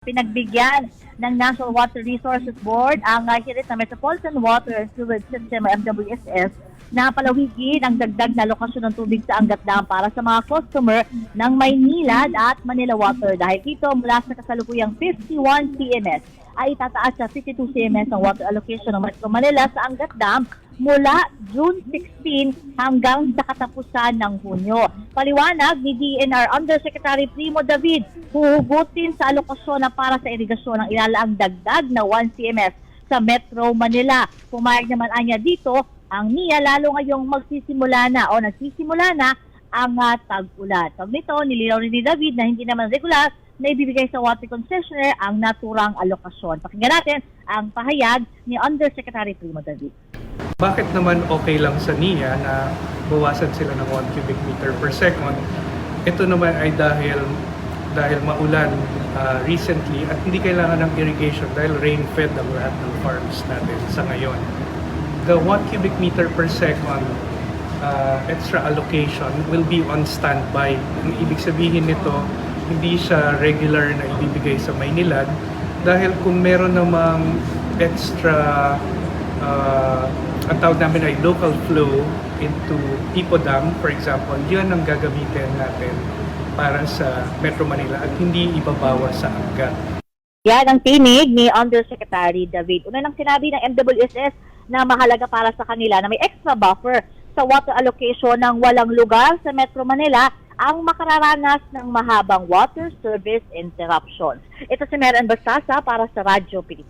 Pinagbigyan ng National Water Resources Board ang uh, hirit na Metropolitan Water and Sewage System MWSS na palawigin ang dagdag na lokasyon ng tubig sa Angat Dam para sa mga customer ng Maynilad at Manila Water. Dahil dito mula sa kasalukuyang 51 CMS ay itataas sa 52 CMS ang water allocation ng Metro Manila sa Angat Dam mula June 16 hanggang sa katapusan ng Hunyo. Paliwanag ni DNR Undersecretary Primo David, huhugutin sa alokasyon na para sa irigasyon ng ilalaang dagdag na 1 CMS sa Metro Manila. Pumayag naman anya dito ang NIA lalo ngayong magsisimula na o nagsisimula na ang uh, tag-ulan. Pag nito, nilinaw ni David na hindi naman regular na ibibigay sa water concessionaire ang naturang alokasyon. Pakinggan natin ang pahayag ni Undersecretary Primo David. Bakit naman okay lang sa NIA na bawasan sila ng 1 cubic meter per second? Ito naman ay dahil dahil maulan ah, recently at hindi kailangan ng irrigation dahil rain-fed ang lahat ng farms natin sa ngayon. The 1 cubic meter per second ah, extra allocation will be on standby. Ang ibig sabihin nito, hindi siya regular na ibibigay sa Maynilad dahil kung meron namang extra uh, ang tawag namin ay local flow into Tipo Dam, for example, yan ang gagamitin natin para sa Metro Manila at hindi ibabawas sa Angat. Yan ang tinig ni Undersecretary David. Una nang sinabi ng MWSS na mahalaga para sa kanila na may extra buffer sa water allocation ng walang lugar sa Metro Manila ang makararanas ng mahabang water service interruptions. Ito si Meron Bastasa para sa Radyo Pilipinas.